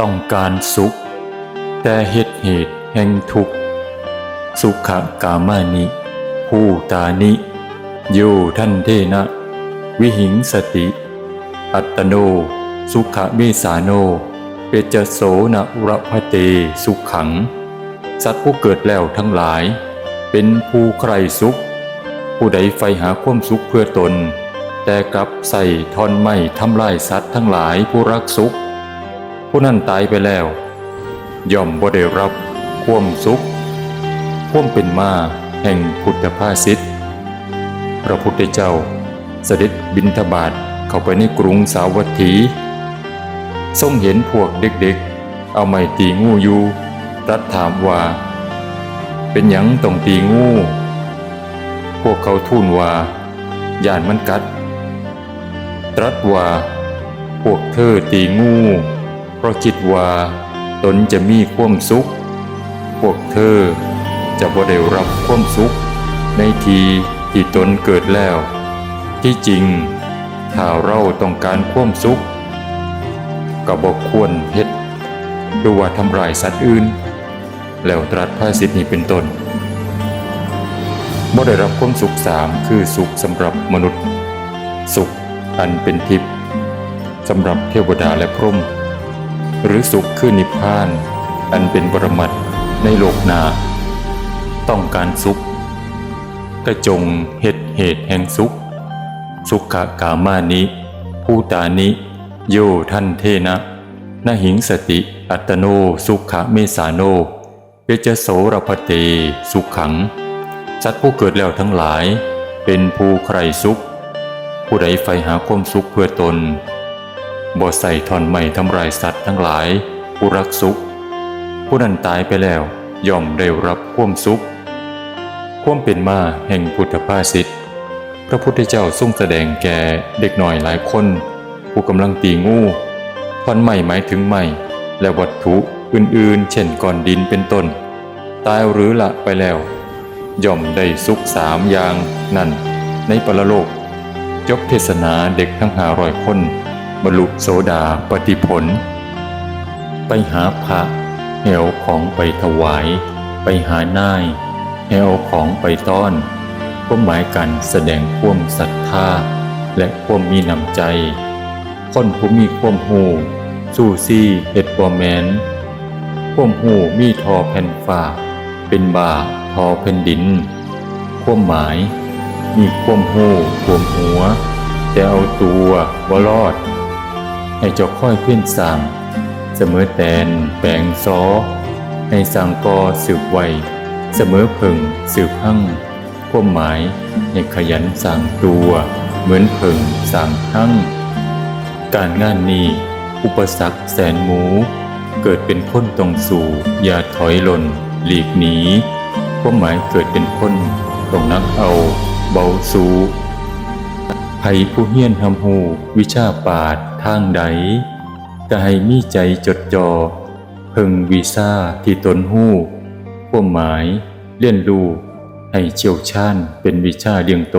ต้องการสุข แต่เหตุเหตุแห่งทุกข์ สุขกามานิ ผู้ตานิ โยท่านเทนะ วิหิงสติ อัตโน สุขเมสาโน เปจโสนะระพเตสุขขัง สัตว์ผู้เกิดแล้วทั้งหลาย เป็นผู้ใครสุข ผู้ใดใฝ่หาความสุขเพื่อตน แต่กลับใส่ทอนไม่ทำลายสัตว์ทั้งหลายผู้รักสุข ผู้นั้นตายไปแล้ว ย่อมบ่ได้รับความสุขความเป็นมาแห่งพุทธภาษิตพระพุทธเจ้าเสด็จบินทบาทเข้าไปในกรุงสาวัตถี ทรงเห็นพวกเด็กๆ เอาไม้ตีงูอยู่ตรัสถามว่า เป็นหยังต้องตีงู พวกเขาทูลว่าย่านมันกัด ตรัสว่า พวกเธอตีงู เพราะคิดว่าตนจะมีความสุข พวกเธอจะบ่ได้รับความสุข ในทีที่ตนเกิดแล้ว ที่จริง ถ้าเราต้องการความสุขก็บอกควรเฮ็ดดูว่าทำลายสัตว์อื่น แล้วตรัสภาษิตนี้เป็นต้นบ่ได้รับความสุขสามคือสุขสำหรับมนุษย์ สุขอันเป็นทิพย์สำหรับเทวดาและพรหม หรือสุขคือนิพพาน อันเป็นปรมัตถ์ในโลกนา ต้องการสุขก็จงเหตุเหตุแห่งสุข สุขกามานิผู้ตานิ โยท่านเทนะนหิงสติอัตโนสุขะเมสาโนเปจโสรพเตสุขขัง สัตว์ผู้เกิดแล้วทั้งหลาย เป็นผู้ใครสุข ผู้ใดใฝ่หาความสุขเพื่อตน บ่ใส่ทอนไม่ทำลายสัตว์ทั้งหลาย ผู้รักสุข ผู้นั้นตายไปแล้วย่อมได้รับความสุข ความเป็นมาแห่งพุทธภาษิตพระพุทธเจ้าทรงแสดงแก่เด็กหน่อยหลายคน ผู้กำลังตีงูท่อนไม้หมายถึงไม้และวัตถุอื่นๆ เช่นก้อนดินเป็นต้น ตายหรือละไปแล้ว ย่อมได้สุขสามอย่างนั่นในปรโลก จบเทศนาเด็กทั้งหารอยคน บรรลุโสดาปฏิผล ไปหาพระแหวของไปถวาย ไปหานายแหวของไปต้อนก็หมายกันแสดงความศรัทธา และความมีน้ำใจ คนผู้มีความหูสู้ซี่เห็ดบอแมนความหูมีทอแผ่นฟ้าเป็นบาทอแผ่นดิน ความหมาย มีความหูความหัว แต่เอาตัวบ่รอด ให้เจ้าค่อยเพื่อนสั่งเสมอแตนแปงซอให้สั่งกอสืบไวเสมอเพึงสืบหั่งความหมายให้ขยันสั่งตัว เหมือนเพึงสั่งหั่งการงานนี้ อุปสรรคแสนหมู เกิดเป็นคนตรงสู่ อย่าถอยหล่น หลีกหนีความหมายเกิดเป็นคนต้องนักเอา เบาสู้ ไผผู้เฮียนทำหู วิชาปาดทางใดก็ให้มีใจจดจอ่อเพึงวีซ่าที่ตนหู้ความหมายเลี่ยนรู้ให้เชี่ยวชาญเป็นวิชาเลี้ยงโต